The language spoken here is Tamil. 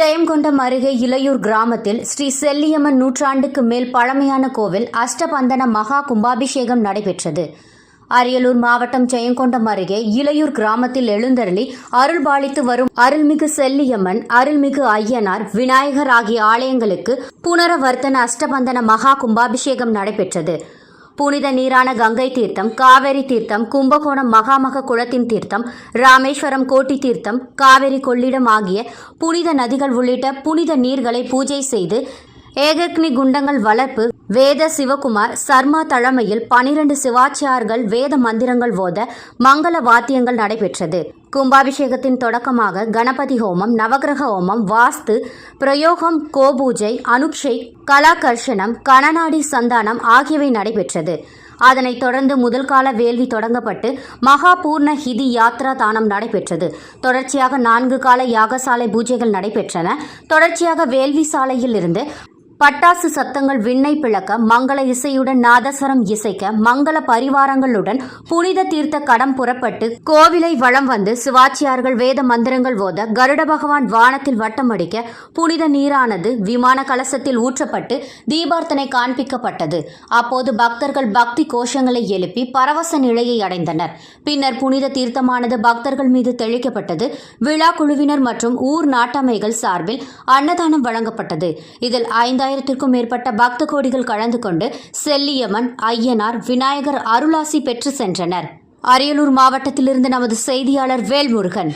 ஜெயங்கொண்டம் அருகே இளையூர் கிராமத்தில் ஸ்ரீ செல்லியம்மன் நூற்றாண்டுக்கு மேல் பழமையான கோவில் அஷ்டபந்தன மகா கும்பாபிஷேகம் நடைபெற்றது. அரியலூர் மாவட்டம் ஜெயங்கொண்டம் அருகே இளையூர் கிராமத்தில் எழுந்தருளி அருள்பாலித்து வரும் அருள்மிகு செல்லியம்மன் அருள்மிகு ஐயனார் விநாயகர் ஆகிய ஆலயங்களுக்கு புனரவர்த்தன அஷ்டபந்தன மகா கும்பாபிஷேகம் நடைபெற்றது. புனித நீரான கங்கை தீர்த்தம் காவேரி தீர்த்தம் கும்பகோணம் மகாமக குளத்தின் தீர்த்தம் ராமேஸ்வரம் கோட்டி தீர்த்தம் காவேரி கொள்ளிடம் ஆகிய புனித நதிகள் உள்ளிட்ட புனித நீர்களை பூஜை செய்து ஏகக்னி குண்டங்கள் வளர்ப்பு வேத சிவகுமார் சர்மா தலைமையில் பனிரெண்டு சிவாச்சியார்கள் வேத மந்திரங்கள் ஓத மங்கள வாத்தியங்கள் நடைபெற்றது. கும்பாபிஷேகத்தின் தொடக்கமாக கணபதி ஹோமம் நவகிரக ஹோமம் வாஸ்து பிரயோகம் கோபூஜை அனுக்ஷை கலாகர்ஷனம் கனநாடி சந்தானம் ஆகியவை நடைபெற்றது. அதனைத் தொடர்ந்து முதல் கால வேள்வி தொடங்கப்பட்டு மகாபூர்ண ஹிதி யாத்ரா தானம் நடைபெற்றது. தொடர்ச்சியாக நான்கு கால யாகசாலை பூஜைகள் நடைபெற்றன. தொடர்ச்சியாக வேள்வி சாலையில் இருந்து பட்டாசு சத்தங்கள் விண்ணை பிளக்க மங்கள இசையுடன் நாதஸ்வரம் இசைக்க மங்கள பரிவாரங்களுடன் புனித தீர்த்த கடம் புறப்பட்டு கோவிலை வளம் வந்து சிவாச்சியார்கள் வேத மந்திரங்கள் ஓத கருட பகவான் வானத்தில் வட்டம் அடிக்க புனித நீரானது விமான கலசத்தில் ஊற்றப்பட்டு தீபார்த்தனை காண்பிக்கப்பட்டது. அப்போது பக்தர்கள் பக்தி கோஷங்களை எழுப்பி பரவச நிலையை அடைந்தனர். பின்னர் புனித தீர்த்தமானது பக்தர்கள் மீது தெளிக்கப்பட்டது. விழா குழுவினர் மற்றும் ஊர் நாட்டமைகள் சார்பில் அன்னதானம் வழங்கப்பட்டது. இதில் ஐந்தாயிரத்திற்கும் மேற்பட்ட பக்த கோடிகள் கலந்து கொண்டு செல்லியம்மன் ஐயனார் விநாயகர் அருளாசி பெற்று சென்றனர். அரியலூர் மாவட்டத்திலிருந்து நமது செய்தியாளர் வேல்முருகன்.